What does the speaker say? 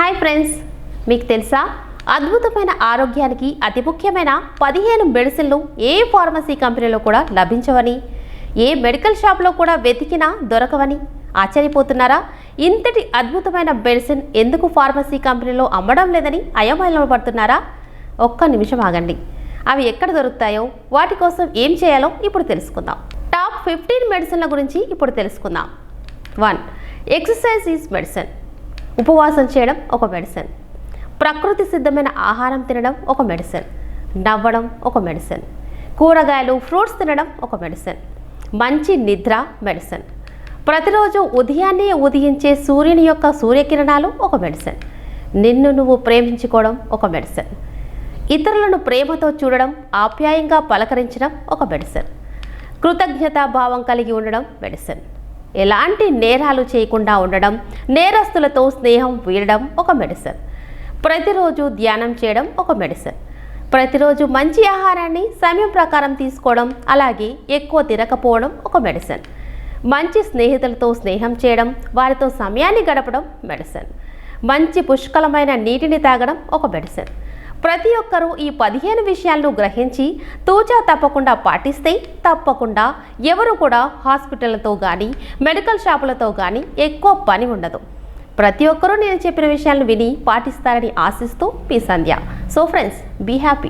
Hi friends మీకు తెలుసా? అద్భుతమైన ఆరోగ్యానికి అతి ముఖ్యమైన పదిహేను మెడిసిన్లు ఏ ఫార్మసీ కంపెనీలో కూడా లభించవని ఏ మెడికల్ షాప్లో కూడా వెతికినా దొరకవని ఆశ్చర్యపోతున్నారా? ఇంతటి అద్భుతమైన మెడిసిన్ ఎందుకు ఫార్మసీ కంపెనీలో అమ్మడం లేదని అయోమయంలో పడుతున్నారా ఒక్క నిమిషం ఆగండి. అవి ఎక్కడ దొరుకుతాయో వాటి కోసం ఏం చేయాలో ఇప్పుడు తెలుసుకుందాం. టాప్ ఫిఫ్టీన్ మెడిసిన్ల గురించి ఇప్పుడు తెలుసుకుందాం. One exercise is medicine. ఉపవాసం చేయడం ఒక మెడిసిన్ ప్రకృతి సిద్ధమైన ఆహారం తినడం ఒక మెడిసిన్ నవ్వడం ఒక మెడిసిన్ కూరగాయలు ఫ్రూట్స్ తినడం ఒక మెడిసిన్ మంచి నిద్ర మెడిసిన్ ప్రతిరోజు ఉదయాన్నే ఉదయించే సూర్యుని యొక్క సూర్యకిరణాలు ఒక మెడిసిన్ నిన్ను నువ్వు ప్రేమించుకోవడం ఒక మెడిసిన్ ఇతరులను ప్రేమతో చూడడం ఆప్యాయంగా పలకరించడం ఒక మెడిసిన్ కృతజ్ఞతా భావం కలిగి ఉండడం మెడిసిన్ ఎలాంటి నేరాలు చేయకుండా ఉండడం నేరస్తులతో స్నేహం వీడడం ఒక మెడిసిన్ ప్రతిరోజు ధ్యానం చేయడం ఒక మెడిసిన్ ప్రతిరోజు మంచి ఆహారాన్ని సమయం ప్రకారం తీసుకోవడం అలాగే ఎక్కువ తిరగకపోవడం ఒక మెడిసిన్ మంచి స్నేహితులతో స్నేహం చేయడం వారితో సమయాన్ని గడపడం మెడిసిన్ మంచి పుష్కలమైన నీటిని తాగడం ఒక మెడిసిన్ ప్రతి ఒక్కరూ ఈ పదిహేను విషయాలను గ్రహించి తూచా తప్పకుండా పాటిస్తే తప్పకుండా ఎవరు కూడా హాస్పిటళ్ళతో కానీ మెడికల్ షాపులతో కానీ ఎక్కువ పని ఉండదు. ప్రతి ఒక్కరూ నేను చెప్పిన విషయాలను విని పాటిస్తారని ఆశిస్తూ మీ Sandhya. So friends be happy.